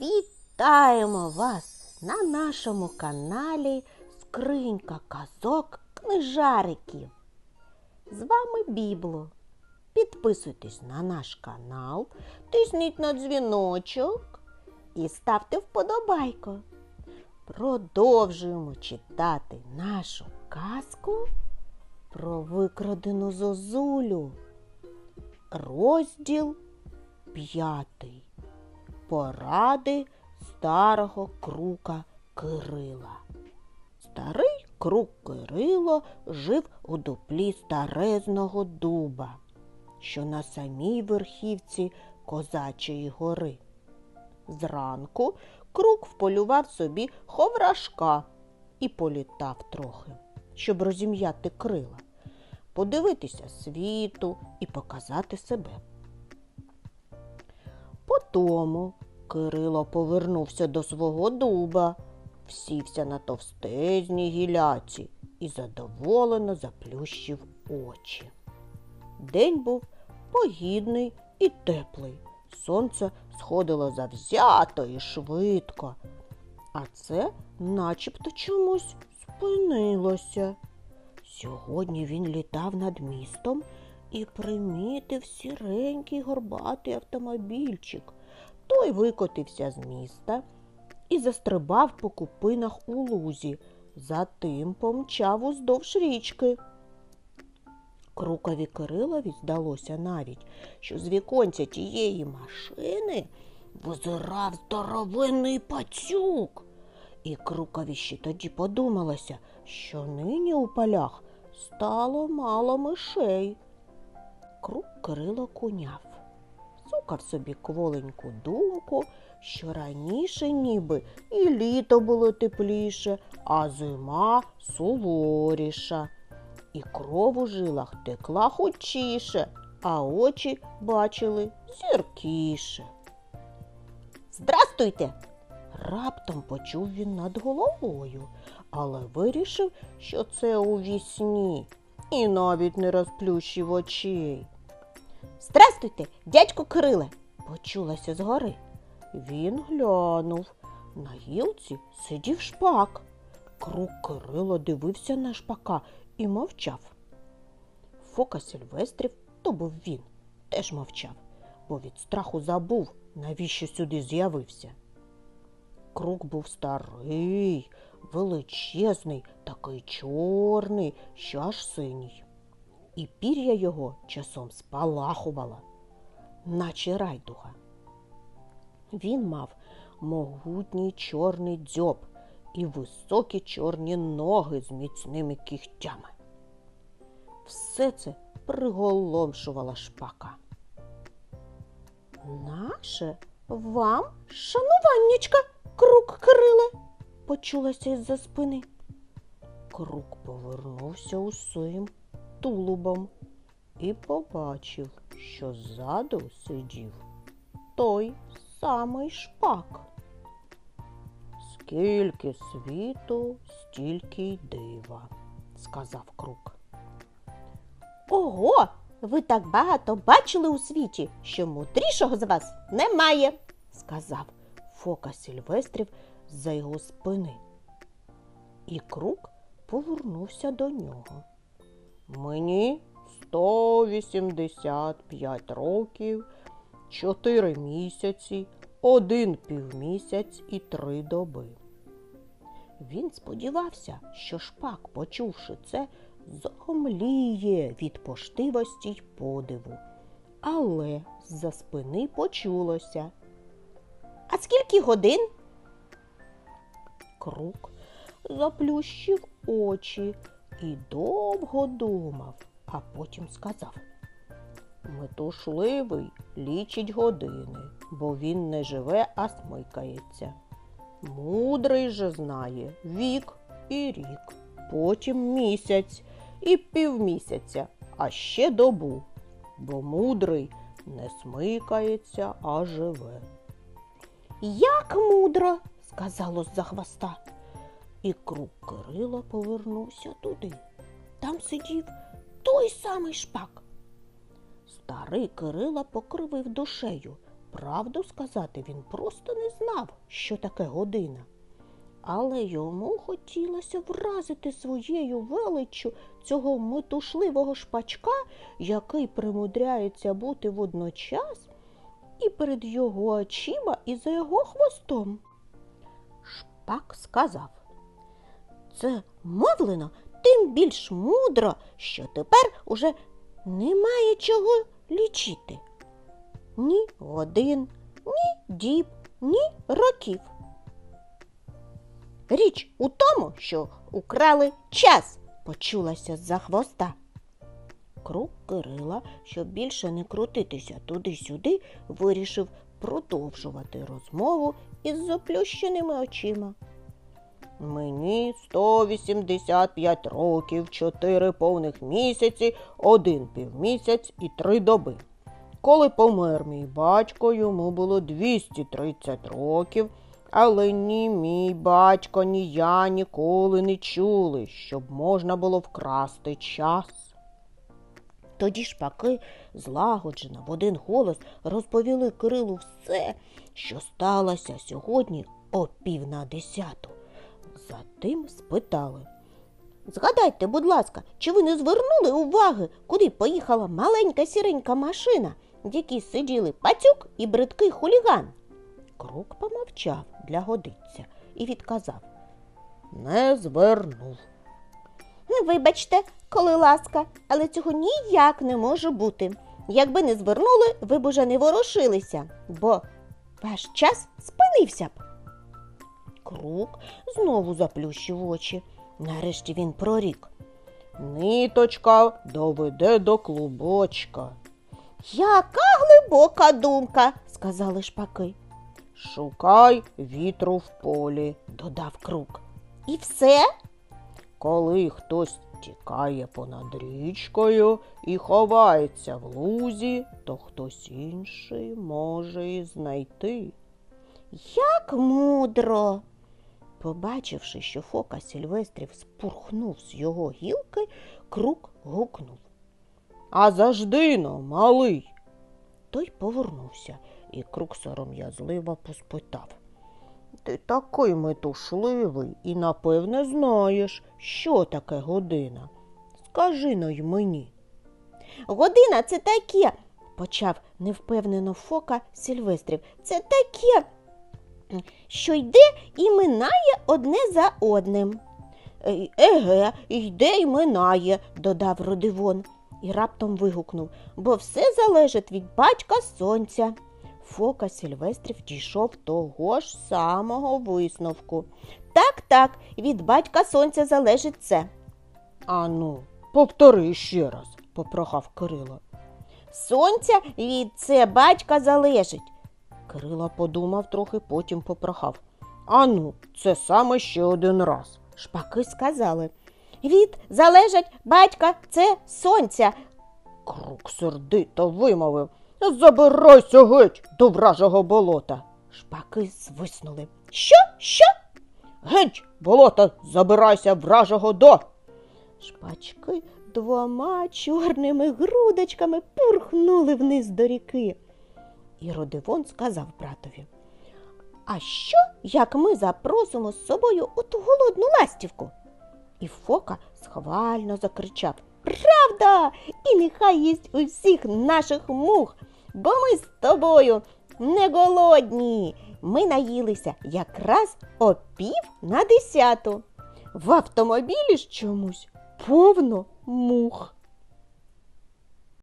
Вітаємо вас на нашому каналі Скринька казок книжариків. З вами Бібло. Підписуйтесь на наш канал, тисніть на дзвіночок і ставте вподобайко. Продовжуємо читати нашу казку про викрадену зозулю. Розділ п'ятий. Поради старого крука Кирила. Старий крук Кирило жив у дуплі старезного дуба, що на самій верхівці Козачої гори. Зранку крук вполював собі ховрашка і політав трохи, щоб розім'яти крила, подивитися світу і показати себе. Потому Кирило повернувся до свого дуба, всівся на товстезній гіляці і задоволено заплющив очі. День був погідний і теплий. Сонце сходило завзято і швидко, а це начебто чомусь спинилося. Сьогодні він літав над містом і примітив сіренький горбатий автомобільчик. Той викотився з міста і застрибав по купинах у лузі, затим помчав уздовж річки. Крукові Кирилові здалося навіть, що з віконця тієї машини визирав здоровинний пацюк. І Крукові ще тоді подумалося, що нині у полях стало мало мишей. Крук Кирило куняв, цукав собі кволеньку думку, що раніше ніби і літо було тепліше, а зима суворіша. І кров у жилах текла хутчіше, а очі бачили зіркіше. Здрастуйте! Раптом почув він над головою, але вирішив, що це у вісні, і навіть не розплющив очей. Здрастуйте, дядько Кириле, почулося згори. Він глянув. На гілці сидів шпак. Крук Кирило дивився на шпака і мовчав. Фока Сильвестрів, то був він, теж мовчав, бо від страху забув, навіщо сюди з'явився. Крук був старий, величезний, такий чорний, що аж синій. І пір'я його часом спалахувала, наче райдуга. Він мав могутній чорний дзьоб і високі чорні ноги з міцними кігтями. Все це приголомшувала шпака. Наше вам шануваннячка, крук Кириле, почулося із-за спини. Крук повернувся усім тулубом і побачив, що ззаду сидів той самий шпак. Скільки світу, стільки й дива, сказав крук. Ого, ви так багато бачили у світі, що мудрішого з вас немає, сказав Фока Сільвестрів за його спини. І крук повернувся до нього. Мені 185 років, 4 місяці, один півмісяць і три доби. Він сподівався, що шпак, почувши це, зомліє від поштивості й подиву. Але з-за спини почулося. А скільки годин? Крук заплющив очі і довго думав, а потім сказав. Метушливий лічить години, бо він не живе, а смикається. Мудрий же знає вік і рік, потім місяць і півмісяця, а ще добу, бо мудрий не смикається, а живе. Як мудро, сказало з-за хвоста. І круг Кирила повернувся туди. Там сидів той самий шпак. Старий Кирила покривив душею, Правду сказати, він просто не знав, що таке година. Але йому хотілося вразити своєю величчю цього метушливого шпачка, який примудряється бути водночас і перед його очима, і за його хвостом. Шпак сказав це мовлено тим більш мудро, що тепер уже немає чого лічити. Ні годин, ні діб, ні років. Річ у тому, що украли час, почулася з-за хвоста. Круг Кирила, щоб більше не крутитися туди-сюди, вирішив продовжувати розмову із заплющеними очима. Мені 185 років, 4 повних місяці, один півмісяць і три доби. Коли помер мій батько, йому було 230 років, але ні мій батько, ні я ніколи не чули, щоб можна було вкрасти час. Тоді шпаки злагоджено в один голос розповіли Кирилу все, що сталося сьогодні о пів на десяту. Затим спитали. Згадайте, будь ласка, чи ви не звернули уваги, куди поїхала маленька сіренька машина, в якій сиділи пацюк і бридкий хуліган? Крук помовчав для годиться і відказав Не звернув. Вибачте, коли ласка, але цього ніяк не може бути. Якби не звернули, ви б уже не ворушилися, бо ваш час спинився б. Крук знову заплющив очі. Нарешті він прорік. Ниточка доведе до клубочка. Яка глибока думка, сказали шпаки. Шукай вітру в полі, додав крук. І все? Коли хтось тікає понад річкою і ховається в лузі, то хтось інший може і знайти. Як мудро. Побачивши, що фока Сільвестрів спурхнув з його гілки, крук гукнув. А заждино, малий. Той повернувся, і крук сором'язливо поспитав. Ти такий метушливий і, напевне, знаєш, що таке година. Скажи но й мені. Година це таке, почав невпевнено фока Сільвестрів. Це таке, що йде і минає одне за одним. «Е, Еге, йде і минає, додав Родивон і раптом вигукнув, бо все залежить від батька сонця. Фока Сільвестрів дійшов того ж самого висновку. Так, так, від батька сонця залежить це. Ану, повтори ще раз, попрохав Кирило. Сонця від це батька залежить. Кирило подумав трохи, потім попрохав. Ану, це саме ще один раз. Шпаки сказали. Від залежать батька це сонця. Крук сердито вимовив. Забирайся геть до вражого болота. Шпаки звиснули. Що? Що? Геть, болота, забирайся вражого до. Шпачки двома чорними грудочками пурхнули вниз до ріки. І Родивон сказав братові. А що, як ми запросимо з собою оту голодну ластівку? І Фока схвально закричав Правда! І нехай їсть усіх наших мух, бо ми з тобою не голодні. Ми наїлися якраз о пів на десяту. В автомобілі ж чомусь повно мух.